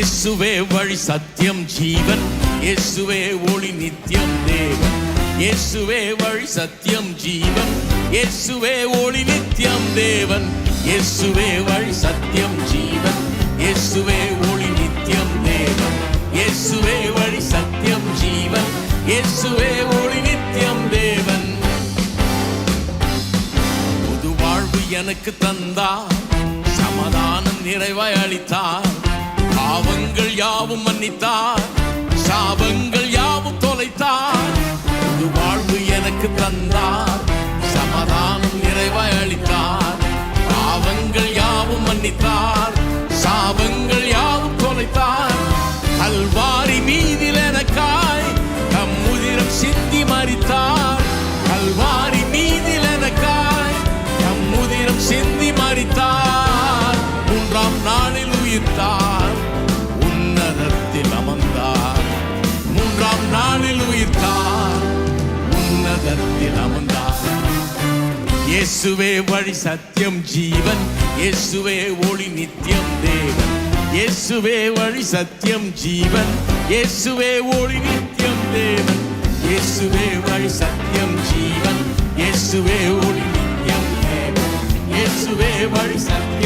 இயேசுவே வழி சத்தியம் ஜீவன். இயேசுவே ஒளி நித்தியம் தேவன். இயேசுவே வழி சத்தியம் ஜீவன். இயேசுவே ஒளி நித்தியம் தேவன். இயேசுவே வழி சத்தியம் ஜீவன். இயேசுவே ஒளி நித்தியம் தேவன். இயேசுவே வழி சத்தியம் ஜீவன். இயேசுவே ஒளி நித்தியம் தேவன். புது வாழ்வு எனக்கு தந்தார். சமாதானம் நிறைவாய் அளித்தார். பாவங்கள் யாவும் மன்னித்தார். சாபங்கள் யாவும் தொலைத்தார். புது வாழ்வு எனக்கு தந்தார். சமாதானம் நிறைவாய் அளித்தார். பாவங்கள் யாவும் மன்னித்தார். சாபங்கள் யாவும் தொலைத்தார். கல்வாரி மீதில் எனக்காய் தம் உதிரம் சிந்தி மறித்தார். கல்வாரி மூன்றாம் உயிர்த்தார் உன்னதத்தில் அமர்ந்தார். இயேசுவே வழி சத்தியம் ஜீவன். இயேசுவே ஒளி நித்தியம் தேவன். இயேசுவே வழி சத்தியம் ஜீவன். இயேசுவே ஒளி நித்தியம் தேவன். இயேசுவே வழி சத்தியம் ஜீவன். இயேசுவே ஒளி நித்தியம் தேவன். இயேசுவே வழி சத்தியம்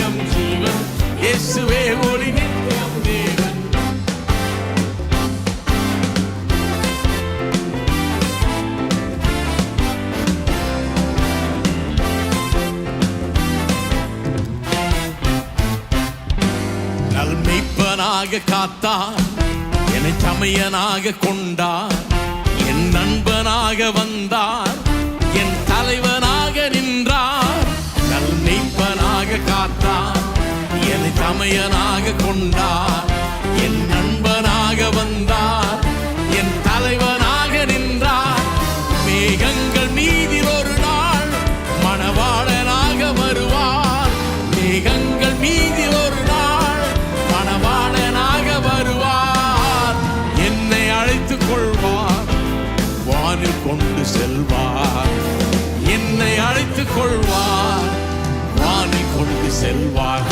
நல்மெய்ப்பனாக காத்தார். என்னை சமையனாக கொண்டார். என் நண்பனாக வந்தார். என் தலைவனாக நின்றார். நல்மெய்ப்பனாக காத்தார். என்னை சமையனாக கொண்டார். கொள்வார் வாணி கொண்டு செல்வார்.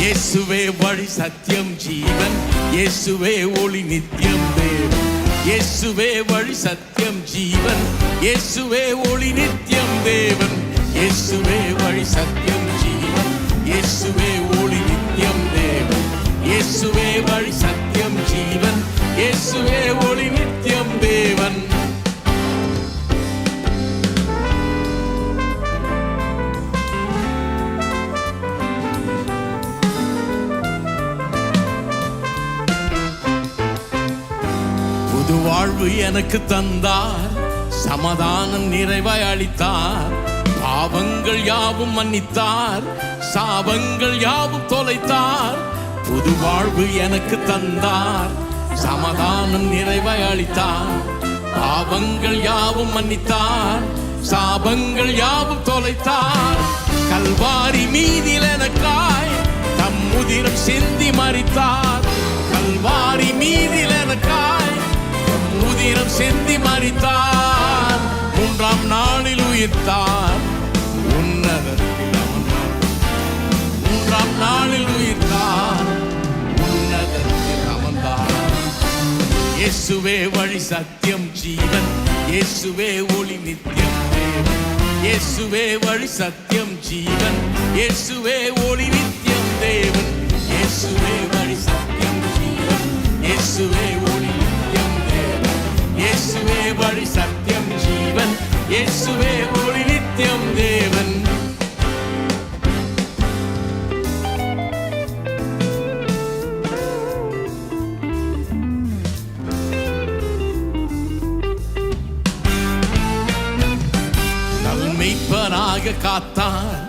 இயேசுவே வழி சத்தியம் ஜீவன். இயேசுவே ஒளி நித்தியம் தேவன் இயேசுவே வழி சத்தியம் ஜீவன். இயேசுவே ஒளி நித்தியம் தேவன் இயேசுவே வழி சத்தியம் ஜீவன். இயேசுவே ஒளி நித்தியம் தேவன் இயேசுவே வழி சத்தியம் ஜீவன். வாழ்வு எனக்கு தந்தார். சமாதானம் நிறைவாய் அளித்தார். பாவங்கள் யாவும் மன்னித்தார். சாபங்கள் யாவும் தொலைத்தார். புது வாழ்வு எனக்கு தந்தார். சமாதானம் நிறைவாய் அளித்தார். பாவங்கள் யாவும் மன்னித்தார். சாபங்கள் யாவும் தொலைத்தார். கல்வாரி மீதில் எனக்காய் தம் உதிரம் சிந்தி மறித்தார். கல்வாரி மீதில் எனக்காய் ஆயிரம் உதிரம் சிந்தி மறித்தார். மூன்றாம் நாளில் உயிர்த்தார். உன்னதத்தில் அமர்ந்தார். மூன்றாம் நாளில் உயிர்த்தார். உன்னதத்தில் அமர்ந்தார் இயேசுவே வழி சத்தியம் ஜீவன். இயேசுவே ஒளி நித்தியம் தேவன். இயேசுவே வழி சத்தியம் ஜீவன். இயேசுவே ஒளி நித்தியம் தேவன். இயேசுவே வழி சத்தியம் ஜீவன். இயேசுவே இயேசுவே ஒளி நித்தியம் தேவன். நல்மெய்ப்பனாக காத்தார்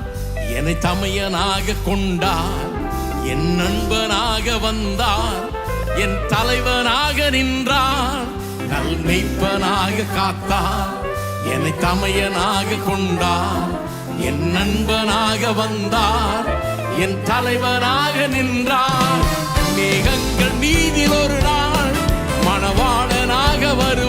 என்னை தமையனாக கொண்டார். என் நண்பனாக வந்தார் என் தலைவனாக நின்றார். நல்மைப்பனாக காத்தார் என்னை தமையனாக கொண்டார். என் நண்பனாக வந்தார். என் தலைவனாக நின்றார். மேகங்கள் நீதி ஒரு நாள் மணவாளனாக வருவார்.